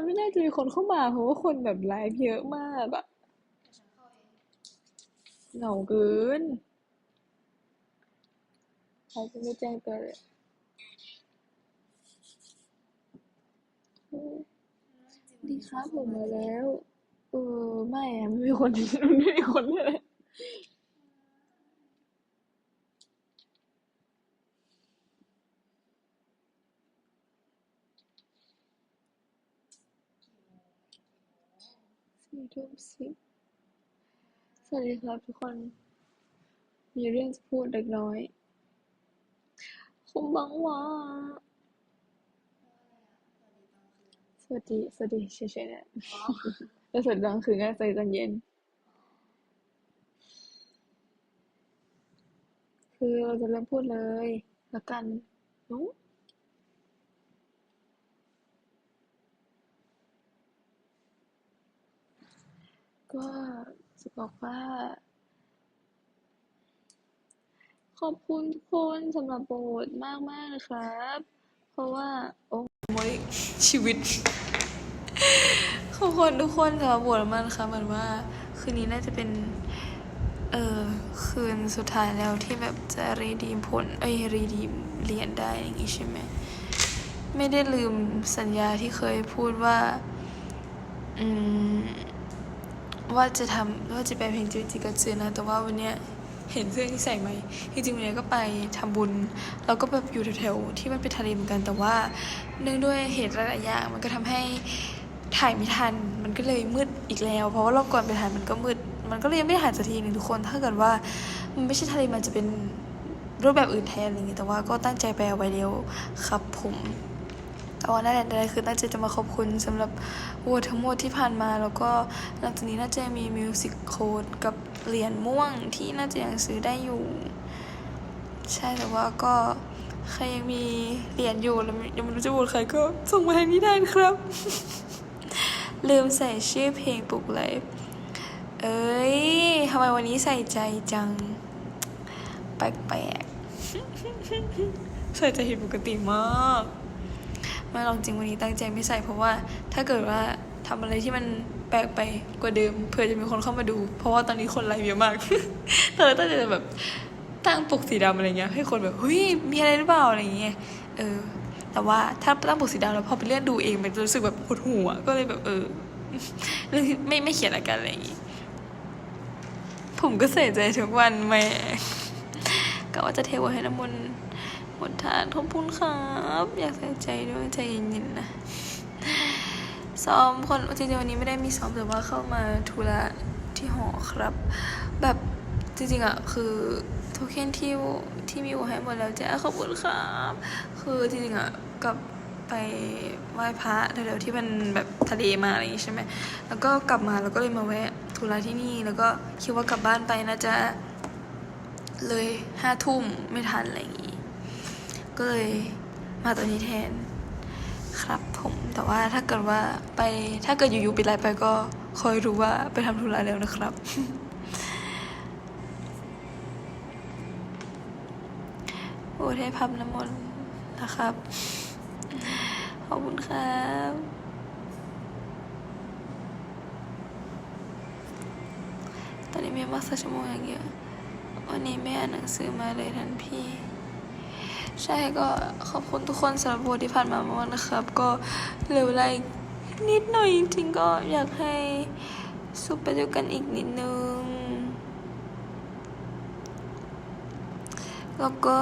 มันไม่น่าจะมีคนเข้ามาเพราะว่าคนแบบไลฟ์เยอะมากอะเดี๋ยวฉันเหงาเกินใครจะไม่แจ้งเตือนเลยเออจริงๆดีวันนี้ครับเขาผเข้ามมาแล้ว เออ ไม่ไม่มีคนไม่มีคนเลย สี่ทุ่มสิบสวัสดีครับทุกคน มีเรื่องจะพูดเล็กน้อยคุณบังวะสวัสดี สวัสดีเฉยๆเนี่ยแล้วสวัสดีกลางคืนก็สวัสดีตอนเย็น คือเราจะเริ่มพูดเลยละกันนุ๊ ก็จะบอกว่า ขอบคุณทุกคนสำหรับโบสมากมากนะครับ เพราะว่า โอ้ยชีวิต ขอบคุณทุกคนสำหรับโบสมากนะคะเหมือนว่า คืนนี้น่าจะเป็น เออคืนสุดท้ายแล้วที่แบบจะรีดีมผล เอ้ยรีดีมเรียนได้อย่างงี้ใช่ไหมไม่ได้ลืมสัญญาที่เคยพูดว่า อืม ว่าจะทำว่าจะไปเพลงจิวจิกัตสึนะ แต่ว่าวันเนี้ยเห็นเสื้อที่ใส่ไหมจริงๆวันเนี้ยก็ไปทำบุญแล้วก็แบบอยู่แถวๆที่มันเป็นทะเลเหมือนกันแต่ว่า เนื่องด้วยเหตุหลายๆอย่างมันก็ทำให้ถ่ายไม่ทัน มันก็เลยมืดอีกแล้ว เพราะว่ารอบก่อนไปถ่ายมันก็มืด มันก็เลยยังไม่ได้ถ่ายสักทีหนึงทุกคน ถ้าเกิดว่ามันไม่ใช่ทะเลมันจะเป็นรูปแบบอื่นแทนอะไรอย่างเงี้ยแต่ว่าก็ตั้งใจไปเอาไว้แล้วครับผม แต่ว่านั่นแหละนั่นคือตั้งใจะมาขอบคุณสำหรับโหวตทั้งหมดที่ผ่านมา แล้วก็หลังจากนี้น่าจะมีมิวสิกโค้ดกับเหรียญม่วงที่น่าจะยังซื้อได้อยู่ ใช่แต่ว่าก็ใครยังมีเหรียญอยู่แล้วยังไม่รู้จะโหวตใครก็ส่งมาทางนี้ได้ครับ ลืมใส่ชื่อเพลงปลุกไลฟ์เอ้ยทำไมวันนี้ใส่ใจจัง แปลกๆใส่ใจผิดปกติมาก ไม่ลองจริงวันนี้ตั้งใจไม่ใส่เพราะว่าถ้าเกิดว่าทำอะไรที่มันแปลกไปกว่าเดิมเผื่อจะมีคนเข้ามาดู เพราะว่าตอนนี้คนไลฟ์เยอะมากเธอตั้งใจจะแบบตั้งปกสีดำอะไรเงี้ยให้คนแบบเฮ้ยมีอะไรหรือเปล่าอะไรเงี้ยเออ แต่ว่าถ้าตั้งปกสีดำแล้วพอไปเลื่อนดูเองมันรู้สึกแบบหดหัวก็เลยแบบเออเลยไม่ไม่เขียนอะไรกันอะไรอย่างงี้ผมก็ใส่ใจทุกวันแม่ก็ว่าจะเทวให้น้ำมนต์ หมดทานขอบคุณครับ อยากใส่ใจด้วยใจเย็นๆนะซ้อมคนจริงๆวันนี้ไม่ได้มีซ้อมแต่ว่าเข้ามาธุระที่หอครับ แบบจริงๆอะคือโทเค็นที่ที่มีอูให้หมดแล้วจ้าขอบคุณครับ คือจริงๆอะกลับไปไหว้พระแถวๆที่มันแบบทะเลมาอะไรอย่างงี้ใช่ไหม แล้วก็กลับมาแล้วก็เลยมาแวะธุระที่นี่ แล้วก็คิดว่ากลับบ้านไปน่าจะเลยห้าทุ่มไม่ทันอะไรอย่างงี้ ก็เลยมาตัวนี้แทน ครับผมแต่ว่าถ้าเกิดว่าไปถ้าเกิดอยู่ๆปิดไลน์ไปก็คอยรู้ว่าไปทำธุระแล้วนะครับ โอ้ให้พับน้ำมนต์นะครับ ขอบคุณครับตอนนี้แมีมาสักชั่วโมงอย่างเงี้ยวันนี้ไม่อ่านหนังสือมาเลยทันพี่ ใช่ก็ขอบคุณทุกคนสำหรับบทที่ผ่านมามากนะครับ ก็เหลือเวลาอีกนิดหน่อยจริงๆก็อยากให้สู้ไปด้วยกันอีกนิดนึง แล้วก็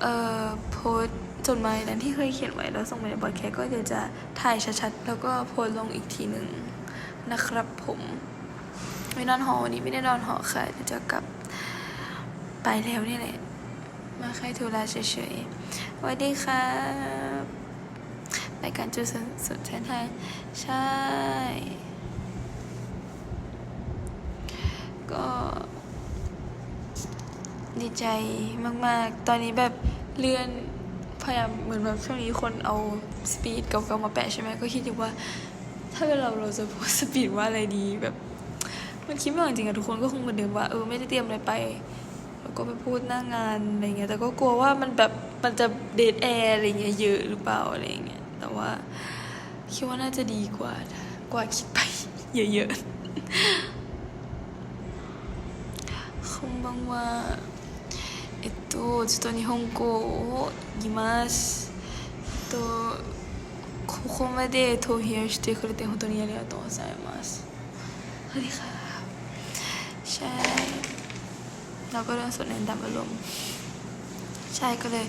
เอ่อโพสจดหมายนั้นที่เคยเขียนไว้แล้วส่งไปในบอดแคสก็เดี๋ยวจะถ่ายชัดๆ แล้วก็โพสลงอีกทีหนึ่งนะครับผมไม่นอนหอวันนี้ไม่ได้นอนหอค่ะเดี๋ยวจะกลับไปแล้วนี่แหละ มาแค่ธุระเฉยๆสวัสดีครับรายการจุดสุดสุดเส้นทางใช่ ก็ดีใจมากๆ ตอนนี้แบบเลื่อนพยายามเหมือนแบบช่วงนี้คนเอาสปีดเก่าๆมาแปะใช่ไหมก็คิดอยู่ว่า ถ้าเป็นเราเราจะโพสสปีดว่าอะไรดีแบบ มันคิดไม่ออกจริงอะทุกคนก็คงเหมือนเดิมว่าเออไม่ได้เตรียมอะไรไป ก็ไปพูดหน้างานอะไรเงี้ย แต่ก็กลัวว่ามันแบบมันจะเดทแอร์อะไรเงี้ยเยอะหรือเปล่าอะไรเงี้ย แต่ว่า คิดว่าน่าจะดีกว่ากว่าคิดไป เยอะๆこんばんはえっとちょっと日本語を言いますえっとここまで投票してくれて本当にありがとうございますสวัสดีค่ ะใช่เราก็เรื่องส่วนเน้นตามอารมณ์ ใช่ก็เลย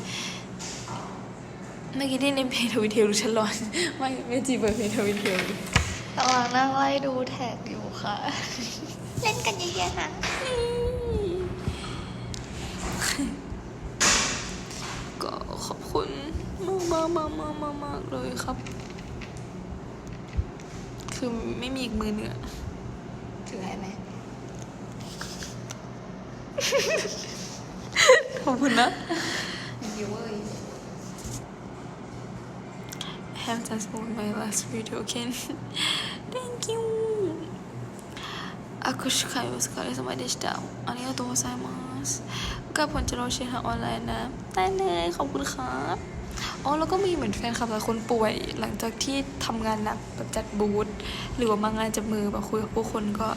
เมื่อกี้ได้ในเพจทวิตเทลหรือฉันร้อนไม่ไม่จีเปิดเพจทวิตเทลดิกำลังนั่งไล่ดูแท็กอยู่ค่ะ เล่นกันเยอะๆนะก็ขอบคุณมากมากมากมากมากมากเลยครับ คือไม่มีอีกมือเนื้อะถือให้ไหม ขอบคุณนะ ยูเว้ย I have just won my last video again thank you 握手会お疲れ様でしたありがとうございますก็ผลจะรอเชียร์ทางออนไลน์นะ ได้เลยขอบคุณครับอ๋อแล้วก็มีเหมือนแฟนคลับหลายคนป่วย หลังจากที่ทำงานหนักแบบจัดบูธหรือว่ามางานจับมือแบบคุยกับผู้คนก็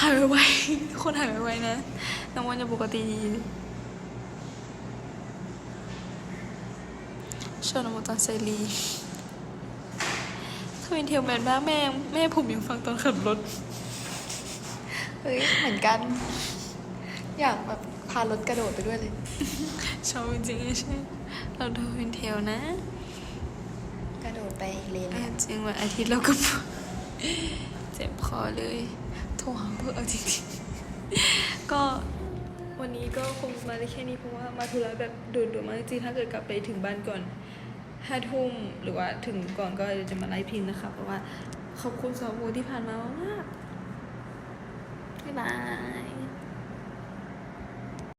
หายไวๆทุกคนหายไวๆนะน้องวันจะปกติดีชอบน้องตอนไซรีถ้าเป็นเทลแมนบ้างแม่ยังแม่ผมยังฟังตอนขับรถ เฮ้ย เหมือนกัน อยากแบบพารถกระโดดไปด้วยเลย ชอบจริงๆใช่ เราดูเป็นเทลนะ กระโดดไปอีกเลนเอาเนี่ย จริงวันอาทิตย์เราก็ปวดเจ็บคอเลยโทรหาเพื่อเอาจริงๆ ก็วันนี้ก็คงมาได้แค่นี้เพราะว่ามาธุระแบบด่วนๆมากจริงๆถ้าเกิดกลับไปถึงบ้านก่อนห้าทุ่มหรือว่าถึงก่อนก็จะมาไลฟ์พินนะคะเพราะว่าขอบคุณสาวบูที่ผ่านมามากๆบ๊ายบาย